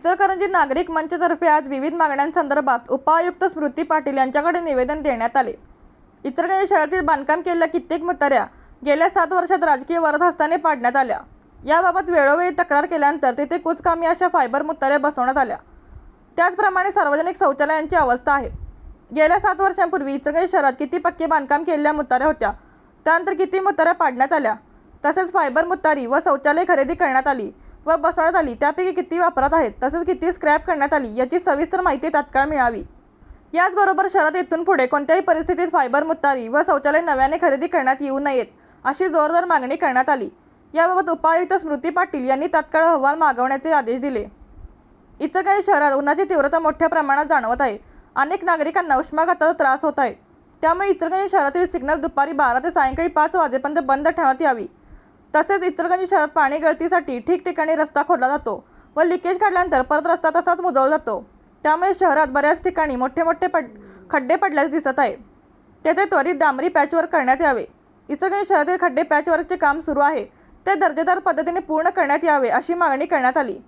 इचलकरंजी नागरिक मंचतर्फे आज विविध मागण्यांसंदर्भात उपायुक्त स्मृती पाटील यांच्याकडे निवेदन देण्यात आले. इचलकरंजी शहरातील बांधकाम केलेल्या कित्येक मुताऱ्या गेल्या सात वर्षात राजकीय वरदहस्ताने पाडण्यात आल्या. याबाबत वेळोवेळी तक्रार केल्यानंतर तिथे कुचकामी अशा फायबर मुताऱ्या बसवण्यात आल्या. त्याचप्रमाणे सार्वजनिक शौचालयांची अवस्था आहे. गेल्या सात वर्षांपूर्वी इचलकरंजी शहरात किती पक्के बांधकाम केलेल्या मुताऱ्या होत्या त्यानंतर किती मुताऱ्या पाडण्यात आल्या तसेच फायबर मुतारी व शौचालय खरेदी करण्यात आली व बसवण्यात आली. त्यापैकी किती वापरात आहेत? तसेच किती स्क्रॅप करण्यात आली? याची सविस्तर माहिती तात्काळ मिळावी. याचबरोबर शहरात येथून पुढे कोणत्याही परिस्थितीत फायबर मुतारी व शौचालय नव्याने खरेदी करण्यात येऊ नयेत अशी जोरदार मागणी करण्यात आली. याबाबत उपायुक्त स्मृती पाटील यांनी तात्काळ अहवाल मागवण्याचे आदेश दिले. इतर काही शहरात उन्हाची तीव्रता मोठ्या प्रमाणात जाणवत आहे. अनेक नागरिकांना उष्माघाताचा त्रास होत आहे. त्यामुळे इचलकरंजी शहरातील सिग्नल दुपारी बारा ते सायंकाळी पाच वाजेपर्यंत बंद ठेवण्यात यावी. तसेच इचलकरंजी शहरात पाणी गळतीसाठी ठिकठिकाणी रस्ता खोदला जातो व लिकेज काढल्यानंतर परत रस्ता तसाच मुजवला जातो. त्यामुळे शहरात बऱ्याच ठिकाणी मोठे मोठे पड खड्डे पडल्याचे दिसत आहे. तेथे त्वरित डांबरी पॅचवर्क करण्यात यावे. इचलकरंजी शहरातील खड्डे पॅचवर्कचे काम सुरू आहे. ते दर्जेदार पद्धतीने पूर्ण करण्यात यावे अशी मागणी करण्यात आली.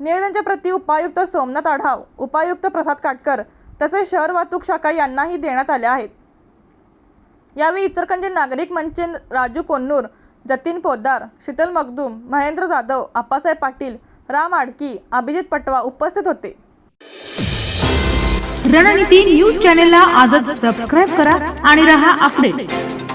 निवेदनच्या प्रति उपायुक्त सोमनाथ आढाव उपायुक्त प्रसाद काटकर तसेच शहर वाहतूक शाखा यांनाही देण्यात आल्या आहेत. यावेळी इचलकरंजी नागरिक मंचचे राजू कोन्नूर जतीन पोद्दार शीतल मगदूम महेंद्र जाधव आप्पासाहेब पाटील राम आडकी अभिजित पटवा उपस्थित होते. रणनीती न्यूज चॅनेलला आजच सबस्क्राईब करा आणि रहा अपडेट